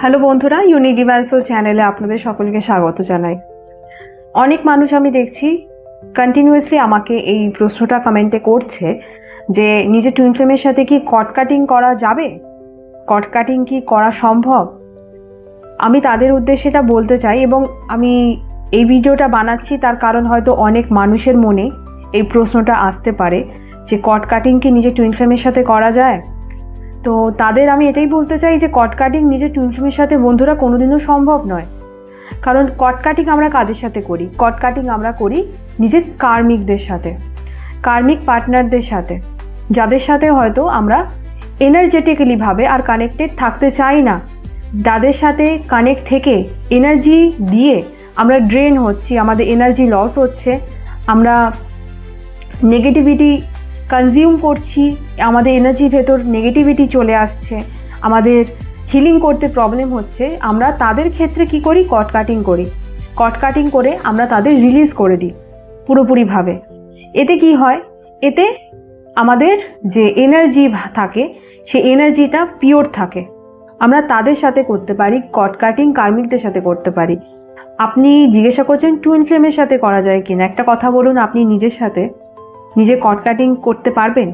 Hello বন্ধুরা ইউনিডিভার্সাল চ্যানেলে আপনাদের সকলকে স্বাগত জানাই। অনেক মানুষ আমি দেখছি কন্টিনিউয়াসলি আমাকে এই প্রশ্নটা কমেন্টে করছে যে, নিজের টুইন ফ্লেমের সাথে কি কট কাটিং করা যাবে? কট কাটিং কি করা সম্ভব? আমি তাদের উদ্দেশ্যে এটা বলতে চাই এবং আমি এই ভিডিওটা বানাচ্ছি তার কারণ হয়তো অনেক মানুষের মনে এই প্রশ্নটা আসতে পারে যে কট কাটিং কি নিজের টুইন ফ্লেমের সাথে করা যায়? তো তাদের আমি এটাই বলতে চাই যে কট কাটিং নিজের টুনটুমির সাথে বন্ধুরা কোনোদিনও সম্ভব নয়। কারণ কট কাটিং আমরা কাদের সাথে করি? কট কাটিং আমরা করি নিজের কার্মিকদের সাথে, কার্মিক পার্টনারদের সাথে, যাদের সাথে হয়তো আমরা এনার্জেটিক্যালি ভাবে আর কানেক্টেড থাকতে চাই না। যাদের সাথে কানেক্ট থেকে এনার্জি দিয়ে আমরা ড্রেন হচ্ছি, আমাদের এনার্জি লস হচ্ছে, আমরা নেগেটিভিটি কনজিউম করছি, আমাদের এনার্জির ভেতর নেগেটিভিটি চলে আসছে, আমাদের হিলিং করতে প্রবলেম হচ্ছে, আমরা তাদের ক্ষেত্রে কি করি? কট কাটিং করি। কট কাটিং করে আমরা তাদের রিলিজ করে দিই, পুরোপুরিভাবে। এতে কি হয়? এতে আমাদের যে এনার্জি থাকে সেই এনার্জিটা পিওর থাকে। আমরা তাদের সাথে করতে পারি কট কাটিং কার্মিকদের সাথে করতে পারি। আপনি জিজ্ঞাসা করছেন টুইন ফ্লেমের সাথে করা যায় কিনা? একটা কথা বলুন, আপনি নিজের সাথে। নিজে কট কাটিং করতে পারবেন?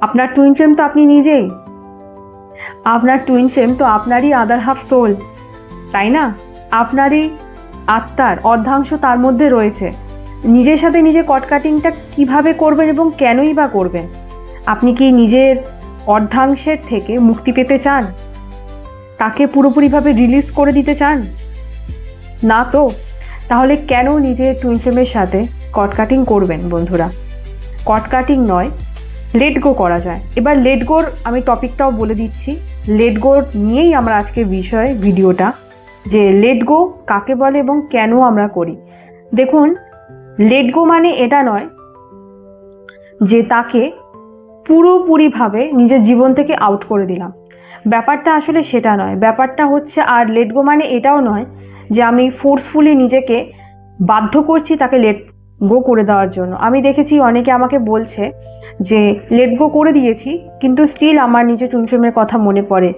আপনার টুইন ফ্রেম তো আপনি নিজেই। আপনার টুইন ফ্লেম তো আপনারই আদার হাফ সোল তাই না? আপনারই আত্মার অর্ধাংশ তার মধ্যে রয়েছে। নিজের সাথে নিজে কট কাটিংটা কীভাবে করবেন এবং কেনই বা করবেন? আপনি কি নিজের অর্ধাংশের থেকে মুক্তি পেতে চান? তাকে পুরোপুরিভাবে রিলিজ করে দিতে চান? না তো? তাহলে কেন নিজের টুইন ফ্লেমের সাথে কট কাটিং করবেন বন্ধুরা? কট কাটিং নয় লেট গো করা যায়। এবার লেট গোর আমি টপিকটাও বলে দিচ্ছি। লেট গোর নিয়েই আমরা আজকে বিষয় ভিডিওটা যে লেট গো কাকে বলে এবং কেন আমরা করি। দেখুন লেট গো মানে এটা নয় যে তাকে পুরোপুরিভাবে নিজের জীবন থেকে আউট করে দিলাম। ব্যাপারটা আসলে সেটা নয়। ব্যাপারটা হচ্ছে, আর লেট গো মানে এটাও নয় যে আমি ফোর্সফুলি নিজেকে বাধ্য করছি তাকে লেট গো করে দেওয়ার জন্য। আমি দেখেছি অনেকে আমাকে বলছে যে লেট গো করে দিয়েছি, কিন্তু স্টিল আমার নিজের টুনফ্রেমের কথা মনে পড়ে।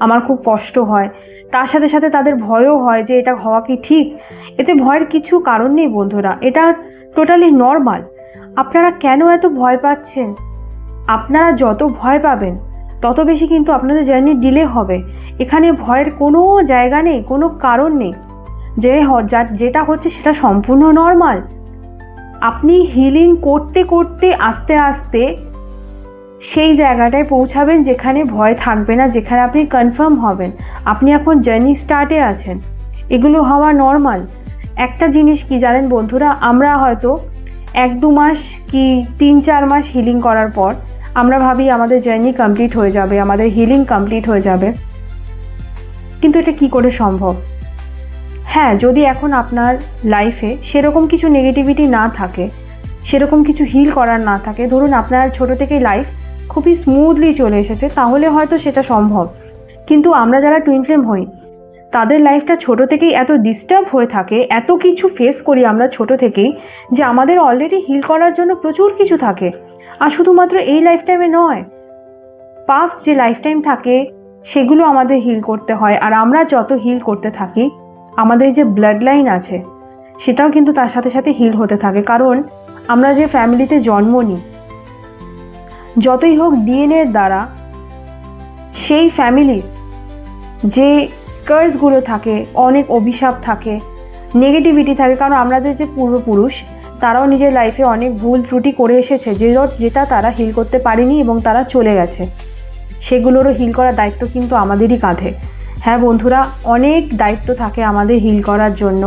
আমার খুব কষ্ট হয়। তার সাথে সাথে তাদের ভয়ও হয় যে, এটা হওয়া কি ঠিক? এতে ভয়ের কিছু কারণ নেই বন্ধুরা। এটা টোটালি নর্মাল আপনারা কেন এত ভয় পাচ্ছেন? আপনারা যত ভয় পাবেন, তত বেশি কিন্তু আপনাদের জার্নি ডিলে হবে। এখানে ভয়ের কোনো জায়গা নেই, কোনো কারণ নেই। যে যেটা হচ্ছে সেটা সম্পূর্ণ নর্মাল আপনি হিলিং করতে করতে, আস্তে আস্তে সেই জায়গাটায় পৌঁছাবেন যেখানে ভয় থাকবে না, যেখানে আপনি কনফার্ম হবেন। আপনি এখন জার্নি স্টার্টে আছেন। এগুলো হওয়া নর্মাল একটা জিনিস কি জানেন বন্ধুরা, আমরা হয়তো এক দু মাস কি তিন চার মাস হিলিং করার পর আমরা ভাবি আমাদের জার্নি কমপ্লিট হয়ে যাবে, আমাদের হিলিং কমপ্লিট হয়ে যাবে। কিন্তু এটা কি করে সম্ভব? হ্যাঁ যদি এখন আপনার লাইফে সেরকম কিছু নেগেটিভিটি না থাকে, সেরকম কিছু হিল করার না থাকে, ধরুন আপনার ছোট থেকেই লাইফ খুবই স্মুথলি চলে এসেছে, তাহলে হয়তো সেটা সম্ভব। কিন্তু আমরা যারা টুইন ফ্লেম হই, তাদের লাইফটা ছোট থেকেই এত ডিস্টার্ব হয়ে থাকে, এত কিছু ফেস করি আমরা ছোট থেকেই, যে আমাদের অলরেডি হিল করার জন্য প্রচুর কিছু থাকে। আর শুধুমাত্র এই লাইফ টাইমে নয় পাস্ট যে লাইফ টাইম থাকে, সেগুলো আমাদের হিল করতে হয়। আর আমরা যত হিল করতে থাকি আমাদের যে ব্লাড লাইন আছে, সেটাও কিন্তু তার সাথে সাথে হিল হতে থাকে। কারণ আমরা যে ফ্যামিলিতে জন্ম নিই, যতই হোক ডিএনএর দ্বারা, সেই ফ্যামিলির যে কার্সগুলো থাকে, অনেক অভিশাপ থাকে নেগেটিভিটি থাকে, কারণ আমাদের যে পূর্বপুরুষ, তারাও নিজের লাইফে অনেক ভুল ত্রুটি করে এসেছে, যে যেটা তারা হিল করতে পারেনি এবং তারা চলে গেছে। সেগুলোরও হিল করার দায়িত্ব কিন্তু আমাদেরই কাঁধে। হ্যাঁ বন্ধুরা, অনেক দায়িত্ব থাকে আমাদের হিল করার জন্য।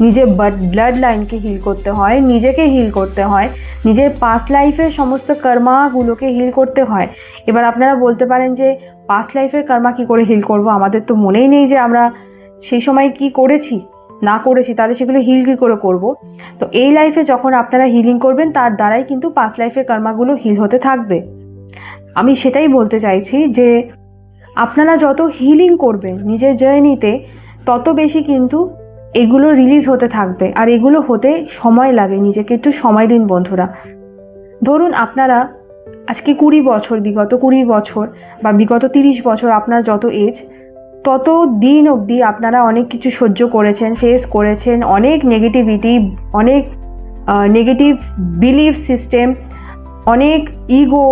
নিজের ব্লাড লাইনকে হিল করতে হয়, নিজেকে হিল করতে হয়, নিজের পাস্ট লাইফের সমস্ত কর্মাগুলোকে হিল করতে হয়। এবার আপনারা বলতে পারেন যে পাস্ট লাইফের কর্মা কী করে হিল করব? আমাদের তো মনেই নেই যে আমরা সেই সময় কি করেছি, না করেছি, তাহলে সেগুলো হিল কী করে করব? তো এই লাইফে যখন আপনারা হিলিং করবেন, তার দ্বারাই কিন্তু পাস্ট লাইফের কর্মাগুলো হিল হতে থাকবে। আমি সেটাই বলতে চাইছি যে আপনারা যত হিলিং করবেন নিজের জার্নিতে তত বেশি কিন্তু এগুলো রিলিজ হতে থাকবে। আর এগুলো হতে সময় লাগে নিজেকে একটু সময় দিন বন্ধুরা। ধরুন আপনারা আজকে কুড়ি বছর, বিগত কুড়ি বছর বা বিগত তিরিশ বছর আপনার যত এজ তত দিন অবধি আপনারা অনেক কিছু সহ্য করেছেন ফেস করেছেন, অনেক নেগেটিভিটি অনেক নেগেটিভ বিলিফ সিস্টেম অনেক ইগো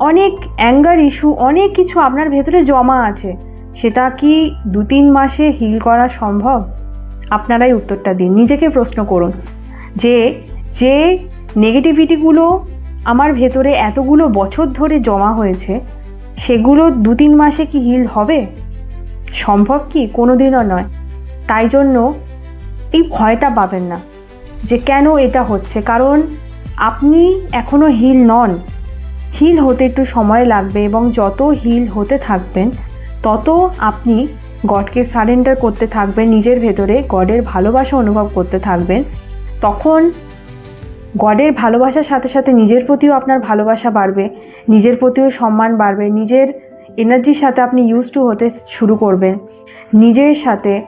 অনেক অ্যাঙ্গার ইস্যু অনেক কিছু আপনার ভেতরে জমা আছে। সেটা কি দু তিন মাসে হিল করা সম্ভব? আপনারাই উত্তরটা দিন। নিজেকে প্রশ্ন করুন যে যে নেগেটিভিটিগুলো আমার ভেতরে এতগুলো বছর ধরে জমা হয়েছে, সেগুলো দু তিন মাসে কি হিল হবে? সম্ভব কি? কোনো দিনও নয়। তাই জন্য এই ভয়টা পাবেন না যে কেন এটা হচ্ছে। কারণ আপনি এখনও হিল নন। হিল হতে একটু সময় লাগবে এবং যত হিল হতে থাকবেন, তত আপনি গডকে সারেন্ডার করতে থাকবেন, নিজের ভেতরে গডের ভালোবাসা অনুভব করতে থাকবেন। তখন গডের ভালোবাসার সাথে সাথে নিজের প্রতিও আপনার ভালোবাসা বাড়বে, নিজের প্রতিও সম্মান বাড়বে, নিজের এনার্জির সাথে আপনি ইউজ টু হতে শুরু করবেন। নিজের সাথে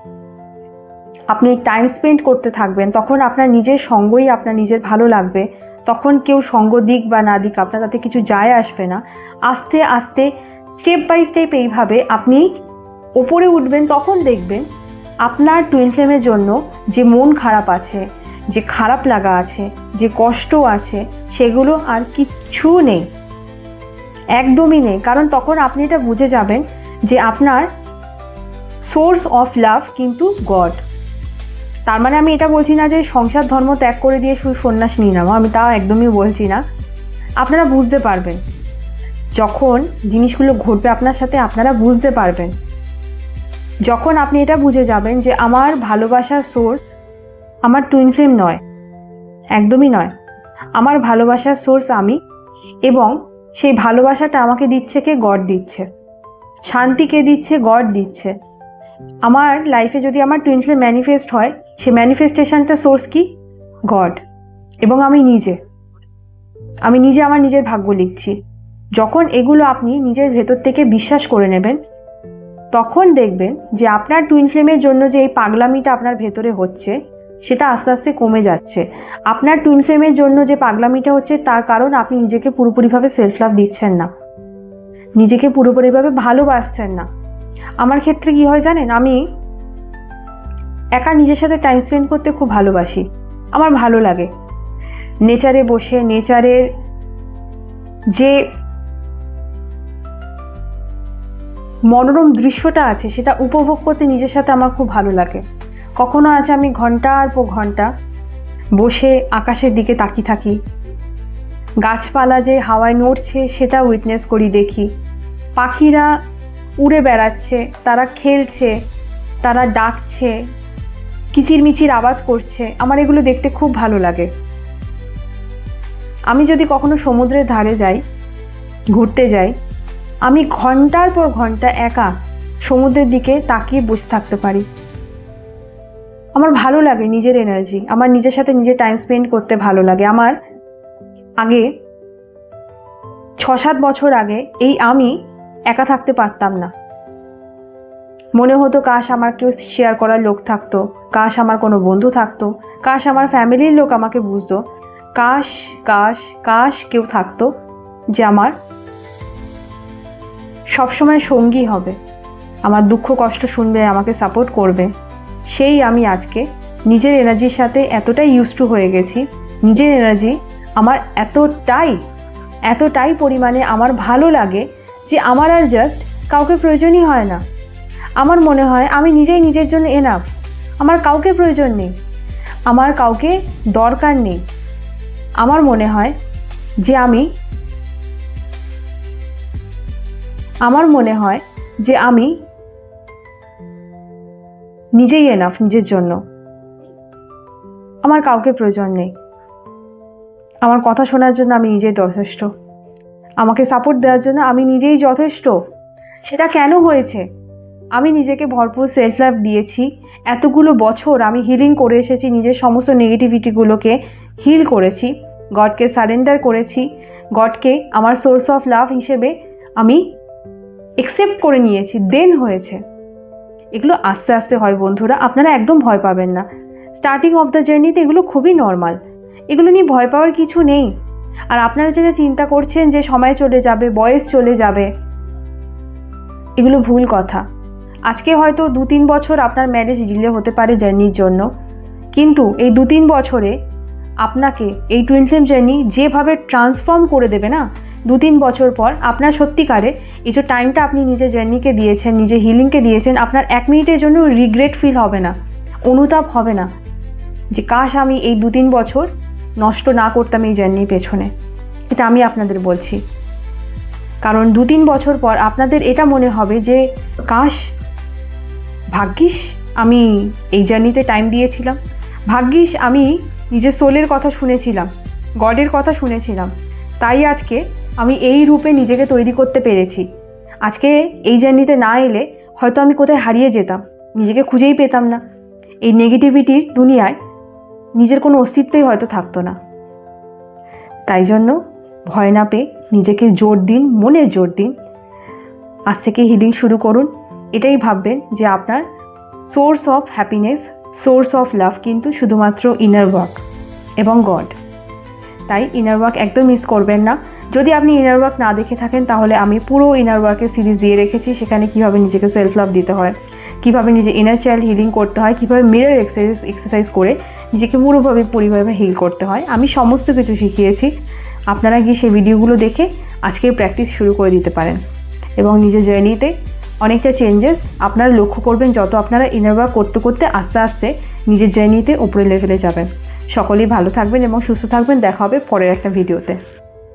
আপনি টাইম স্পেন্ড করতে থাকবেন, তখন আপনার নিজের সঙ্গই আপনার নিজের ভালো লাগবে। তখন কেউ সঙ্গ দিক বা না দিক, আপনার তাতে কিছু যায় আসবে না। আস্তে আস্তে স্টেপ বাই স্টেপ এইভাবে আপনি ওপরে উঠবেন, তখন দেখবেন আপনার টুইন ফ্লেমের জন্য যে মন খারাপ আছে, যে খারাপ লাগা আছে, যে কষ্ট আছে, সেগুলো আর কিচ্ছু নেই। একদমই নেই। কারণ তখন আপনি এটা বুঝে যাবেন যে আপনার সোর্স অফ লাভ কিন্তু গড তার মানে আমি এটা বলছি না যে সংসার ধর্ম ত্যাগ করে দিয়ে শুধু সন্ন্যাস নিয়ে নেব আমি তাও একদমই বলছি না। আপনারা বুঝতে পারবেন। যখন জিনিসগুলো ঘটবে আপনার সাথে, আপনারা বুঝতে পারবেন। যখন আপনি এটা বুঝে যাবেন যে আমার ভালোবাসার সোর্স আমার টুইন ফ্লেম নয়, একদমই নয়। আমার ভালোবাসার সোর্স আমি এবং সেই ভালোবাসাটা আমাকে দিচ্ছে কে? গড দিচ্ছে। শান্তি কে দিচ্ছে? গড দিচ্ছে। আমার লাইফে যদি আমার টুইন ফ্লেম ম্যানিফেস্ট হয় সে ম্যানিফেস্টেশনটা সোর্স কি? গড এবং আমি নিজে। আমি নিজে আমার নিজের ভাগ্য লিখছি। যখন এগুলো আপনি নিজের ভেতর থেকে বিশ্বাস করে নেবেন, তখন দেখবেন যে আপনার টুইন ফ্লেমের জন্য যে এই পাগলামিটা আপনার ভেতরে হচ্ছে, সেটা আস্তে আস্তে কমে যাচ্ছে। আপনার টুইন ফ্লেমের জন্য যে পাগলামিটা হচ্ছে, তার কারণ আপনি নিজেকে পুরোপুরিভাবে সেলফ লাভ দিচ্ছেন না। নিজেকে পুরোপুরিভাবে ভালোবাসছেন না। আমার ক্ষেত্রে কি হয় জানেন? আমি একা নিজের সাথে টাইম স্পেন্ড করতে খুব ভালোবাসি। আমার ভালো লাগে। নেচারে বসে নেচারের যে মনোরম দৃশ্যটা আছে, সেটা উপভোগ করতে নিজের সাথে আমার খুব ভালো লাগে। কখনো আছে আমি ঘণ্টার পর ঘণ্টা বসে আকাশের দিকে তাকিয়ে থাকি। গাছপালা যে হাওয়ায় নড়ছে সেটা উইটনেস করি, দেখি। পাখিরা উড়ে বেড়াচ্ছে, তারা খেলছে, তারা ডাকছে, কিচিরমিচির আওয়াজ করছে। আমার এগুলো দেখতে খুব ভালো লাগে। আমি যদি কখনো সমুদ্রের ধারে যাই, ঘুরতে যাই, আমি ঘণ্টার পর ঘণ্টা একা সমুদ্রের দিকে তাকিয়ে বসে থাকতে পারি। আমার ভালো লাগে নিজের এনার্জি আমার নিজের সাথে নিজে টাইম স্পেন্ড করতে ভালো লাগে। আমার আগে ছ সাত বছর আগে এই আমি একা থাকতে পারতাম না। মনে হতো কাশ আমার কেউ শেয়ার করার লোক থাকতো, কাশ আমার কোনো বন্ধু থাকতো, কাশ আমার ফ্যামিলির লোক আমাকে বুঝতো, কাশ কাশ কাশ কেউ থাকতো যে আমার সবসময় সঙ্গী হবে। আমার দুঃখ কষ্ট শুনবে, আমাকে সাপোর্ট করবে। সেই আমি আজকে নিজের এনার্জির সাথে এতটাই ইউজ টু হয়ে গেছি, নিজের এনার্জি আমার এতটাই এতটাই পরিমাণে আমার ভালো লাগে যে আমার আর জাস্ট কাউকে প্রয়োজনই হয় না। আমার মনে হয় আমি নিজেই নিজের জন্য এনাফ আমার কাউকে প্রয়োজন নেই। আমার কাউকে দরকার নেই। আমার মনে হয় যে আমি আমার মনে হয় যে আমি নিজেই এনাফ নিজের জন্য। আমার কাউকে প্রয়োজন নেই। আমার কথা শোনার জন্য আমি নিজেই যথেষ্ট। আমাকে সাপোর্ট দেওয়ার জন্য আমি নিজেই যথেষ্ট। সেটা কেন হয়েছে? আমি নিজেকে ভরপুর সেলফ লাভ দিয়েছি। এতগুলো বছর আমি হিলিং করে এসেছি, নিজের সমস্ত নেগেটিভিটিগুলোকে হিল করেছি, গডকে সারেন্ডার করেছি, গডকে আমার সোর্স অফ লাভ হিসেবে আমি একসেপ্ট করে নিয়েছি দেন হয়েছে। এগুলো আস্তে আস্তে হয় বন্ধুরা, আপনারা একদম ভয় পাবেন না। স্টার্টিং অফ দ্য জার্নিতে এগুলো খুবই নর্মাল এগুলো নিয়ে ভয় পাওয়ার কিছু নেই। আর আপনারা যেটা চিন্তা করছেন যে সময় চলে যাবে, বয়স চলে যাবে, এগুলো ভুল কথা। আজকে হয়তো দু তিন বছর আপনার ম্যারেজ ডিলে হতে পারে জার্নির জন্য। কিন্তু এই দু তিন বছরে আপনাকে এই টুইন ফ্লেম জার্নি যেভাবে ট্রান্সফর্ম করে দেবে না দু তিন বছর পর আপনার সত্যিকারে এই যে টাইমটা আপনি নিজের জার্নিকে দিয়েছেন নিজের হিলিংকে দিয়েছেন, আপনার এক মিনিটের জন্য রিগ্রেট ফিল হবে না, অনুতাপ হবে না যে, কাশ, আমি এই দু তিন বছর নষ্ট না করতাম এই জার্নির পেছনে। এটা আমি আপনাদের বলছি। কারণ দু তিন বছর পর আপনাদের এটা মনে হবে যে, কাশ, ভাগ্যিস আমি এই জার্নিতে টাইম দিয়েছিলাম। ভাগ্যিস আমি নিজের সোলের কথা শুনেছিলাম গডের কথা শুনেছিলাম। তাই আজকে আমি এই রূপে নিজেকে তৈরি করতে পেরেছি। আজকে এই জার্নিতে না এলে হয়তো আমি কোথায় হারিয়ে যেতাম, নিজেকে খুঁজেই পেতাম না। এই নেগেটিভিটির দুনিয়ায় নিজের কোনো অস্তিত্বই হয়তো থাকতো না। তাই জন্য ভয় না পেয়ে নিজেকে জোর দিন মনে জোর দিন, আজ থেকে হিলিং শুরু করুন। এটাই ভাববেন যে আপনার source of happiness source of love কিন্তু শুধুমাত্র ইনার ওয়ার্ক এবং গড তাই ইনার ওয়ার্ক একদম মিস করবেন না। যদি আপনি ইনার ওয়ার্ক না দেখে থাকেন, তাহলে আমি পুরো ইনার ওয়ার্কের সিরিজ দিয়ে রেখেছি। সেখানে কীভাবে নিজেকে সেলফ লাভ দিতে হয়। কীভাবে নিজে ইনার চাইল্ড হিলিং করতে হয়, কীভাবে মিরর এক্সারসাইজ এক্সারসাইজ করে নিজেকে পুরোভাবে পরিভাবে হিল করতে হয়, আমি সমস্ত কিছু শিখিয়েছি। আপনারা গিয়ে সেই ভিডিওগুলো দেখে আজকে প্র্যাকটিস শুরু করে দিতে পারেন। এবং নিজের জার্নিতে অনেকটা চেঞ্জেস আপনারা লক্ষ্য করবেন যত আপনারা ইনার করতে করতে আস্তে আস্তে নিজের জার্নিতে উপরে লেভেলে যাবেন। সকলেই ভালো থাকবেন এবং সুস্থ থাকবেন। দেখা হবে পরের একটা ভিডিওতে